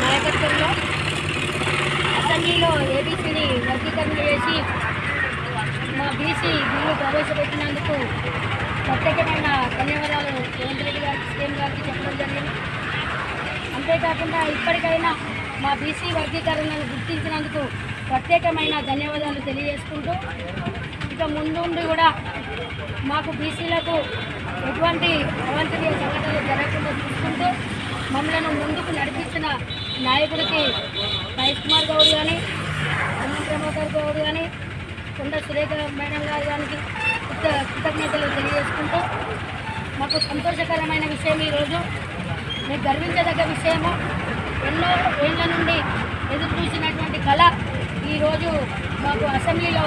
నాయకత్వంలో అసెంబ్లీలో ఏబీసీని వర్గీకరణ చేసి ప్రవేశపెట్టినందుకు ప్రత్యేకమైన ధన్యవాదాలు రేవంత్ రెడ్డి గారికి సీఎం గారికి చెప్పడం జరిగింది. అంతేకాకుండా ఇప్పటికైనా మా బీసీ వర్గీకరణను గుర్తించినందుకు ప్రత్యేకమైన ధన్యవాదాలు తెలియజేసుకుంటూ ఇక ముందుండి కూడా మాకు బీసీలకు ఎటువంటి అవాంఛనీయ సంఘటనలు జరగకుండా చూసుకుంటూ మమ్మల్ని ముందుకు నడిపించిన నాయకుడికి మహేష్ కుమార్ గౌడ్ కానీ అన్నం ప్రభాకర్ గౌడ్ కానీ కొండ సురేఖ మేడం గారు దానికి కృతజ్ఞతలు తెలియజేసుకుంటూ మాకు సంతోషకరమైన విషయం ఈరోజు. మీరు గర్వించదగ్గ విషయము ఎన్నో ఏళ్ళ నుండి ఎదురు చూసినటువంటి కళ ఈరోజు మాకు అసెంబ్లీలో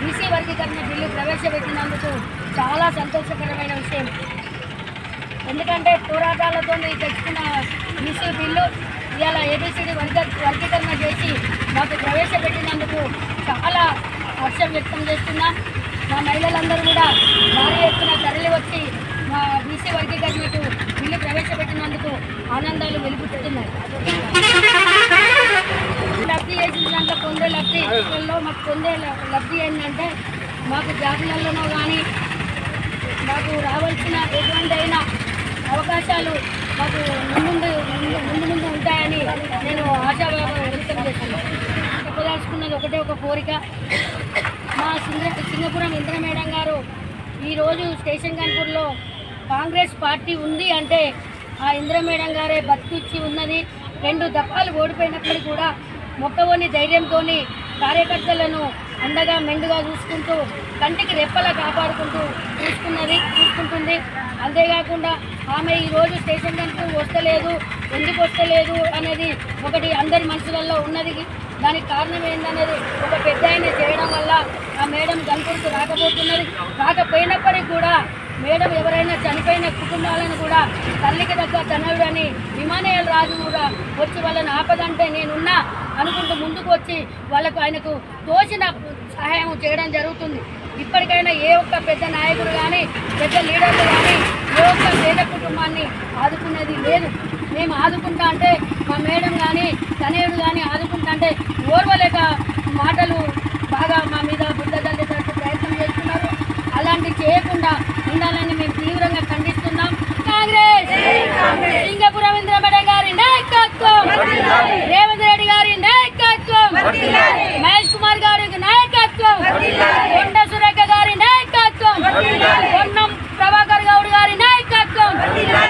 బీసీ వర్గీకరణ బిల్లు ప్రవేశపెట్టినందుకు చాలా సంతోషకరమైన విషయం. ఎందుకంటే పోరాటాలతో తెచ్చుకున్న బీసీ బిల్లు ఇవాళ ఏబీసీడీ వర్గ వర్గీకరణ చేసి మాకు ప్రవేశపెట్టి హర్షం వ్యక్తం చేస్తున్నాం. మా మహిళలందరూ కూడా భారీ ఎత్తున తరలి వచ్చి మా బీసీ వర్గీకరణకు బిల్లు ప్రవేశపెట్టినందుకు ఆనందాలు వెలుగుతున్నాయి. లబ్ధి చేసిన దాంట్లో పొందే లబ్ధిలో మాకు పొందే ల- లబ్ధి ఏంటంటే మాకు జాబులలోనో కానీ మాకు రావాల్సిన ఎటువంటి అయినా అవకాశాలు మాకు ముందు ముందు ముందు ముందు ఉంటాయని నేను ఆశాభావం వ్యక్తం చేశాను చెప్పదలుచుకున్నది ఒకటే ఒక కోరిక. సింగ సింగపురం ఇంద్ర మేడం గారు ఈరోజు స్టేషన్ కాన్పూర్లో కాంగ్రెస్ పార్టీ ఉంది అంటే ఆ ఇంద్ర మేడం గారే బతికిచ్చి ఉన్నది. రెండు దఫాలు ఓడిపోయినప్పటికీ కూడా మొక్కవోని ధైర్యంతో కార్యకర్తలను అండగా మెండుగా చూసుకుంటూ కంటికి రెప్పలా కాపాడుకుంటూ చూసుకున్నది చూసుకుంటుంది. అంతేకాకుండా ఆమె ఈరోజు స్టేషన్ కంటూ వస్తలేదు ఎందుకు వస్తలేదు అనేది ఒకటి అందరి మనసులలో ఉన్నది. దానికి కారణం ఏంటనేది ఒక పెద్ద ఆయన చేయడం వల్ల ఆ మేడం గన్పూర్కు రాకపోతున్నది. రాకపోయినప్పటికీ కూడా మేడం ఎవరైనా చనిపోయిన కుటుంబాలను కూడా తల్లికి దగ్గర తనవుడని విమానయాల రాజు కూడా వచ్చి వాళ్ళని ఆపదంటే నేనున్నా అనుకుంటూ ముందుకు వచ్చి వాళ్ళకు ఆయనకు తోచిన సహాయం చేయడం జరుగుతుంది. ఇప్పటికైనా ఏ ఒక్క పెద్ద నాయకుడు కానీ పెద్ద లీడర్లు కానీ ఏ ఒక్క పేద కుటుంబాన్ని ఆదుకునేది లేదు. మేము ఆదుకుంటా అంటే మా మేడం కానీ తనయుడు కానీ ఆదు అంటే ఓర్వలేక మాటలు బాగా మా మీద బుద్ధ జల్లేటట్టు ప్రయత్నం చేస్తున్నారు. అలాంటి చేయకుండా ఉండాలని మేము తీవ్రంగా ఖండిస్తున్నాం.